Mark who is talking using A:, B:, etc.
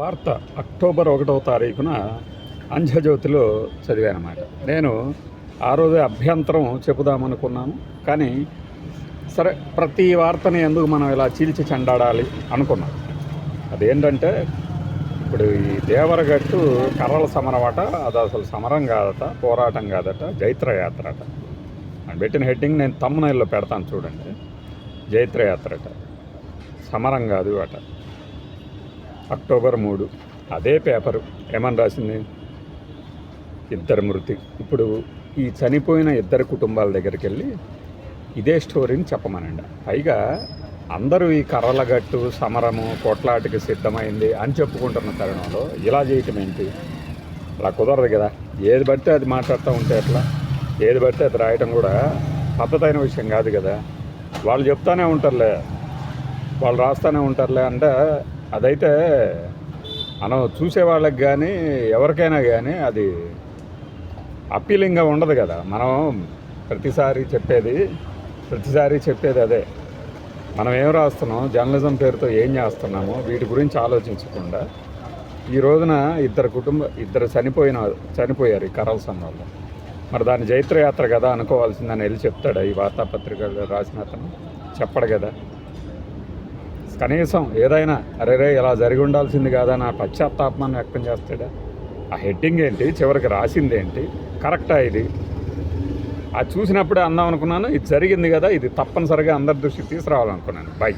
A: వార్త అక్టోబర్ ఒకటవ తారీఖున అంధ్యజ్యోతిలో చదివానమాట. నేను ఆ రోజే అభ్యంతరం చెబుదామనుకున్నాను. కానీ సరే ప్రతి వార్తని ఎందుకు మనం ఇలా చీల్చి చెండాడాలి అనుకున్నాం. అదేంటంటే ఇప్పుడు ఈ దేవరగట్టు కర్రల సమరమట అది అసలు సమరం కాదట పోరాటం కాదట జైత్రయాత్ర అట అని పెట్టిన హెడ్డింగ్ నేను తమ్మునైల్లో పెడతాను చూడండి. జైత్రయాత్ర అట సమరం కాదు అట. అక్టోబర్ మూడు. అదే పేపరు. ఏమని రాసింది? ఇద్దరు మృతి. ఇప్పుడు ఈ చనిపోయిన ఇద్దరు కుటుంబాల దగ్గరికి వెళ్ళి ఇదే స్టోరీని చెప్పమనండి. పైగా అందరూ ఈ కర్రలగట్టు సమరము కొట్లాటికి సిద్ధమైంది అని చెప్పుకుంటున్న తరుణంలో ఇలా చేయటం ఏంటి? అలా కుదరదు కదా. ఏది పడితే అది మాట్లాడుతూ ఉంటే ఎట్లా? ఏది పడితే అది రాయటం కూడా పద్ధతైన విషయం కాదు కదా. వాళ్ళు చెప్తానే ఉంటారులే. వాళ్ళు రాస్తూనే ఉంటారులే అంటే అదైతే మనం చూసే వాళ్ళకి కానీ ఎవరికైనా కానీ అది అప్పీలింగ్గా ఉండదు కదా. మనం ప్రతిసారి చెప్పేది ప్రతిసారి చెప్పేది అదే. మనం ఏం రాస్తున్నాం జర్నలిజం పేరుతో ఏం చేస్తున్నామో వీటి గురించి ఆలోచించకుండా ఈ రోజున ఇద్దరు కుటుంబ ఇద్దరు చనిపోయిన చనిపోయారు ఈ కరల్సన్ వాళ్ళు మరి దాని జైత్రయాత్ర కదా అనుకోవాల్సిందని వెళ్ళి చెప్తాడా ఈ వార్తాపత్రికలు రాసిన అతను? చెప్పడు కదా. కనీసం ఏదైనా అరే రే ఇలా జరిగి ఉండాల్సింది కాదా నా పశ్చాత్తాపమాన్ని వ్యక్తం చేస్తాడా? ఆ హెడ్డింగ్ ఏంటి? చివరికి రాసింది ఏంటి? కరెక్టా ఇది? అది చూసినప్పుడే అందాం అనుకున్నాను ఇది జరిగింది కదా ఇది తప్పనిసరిగా అందరి దృష్టికి తీసుకురావాలనుకున్నాను. బై.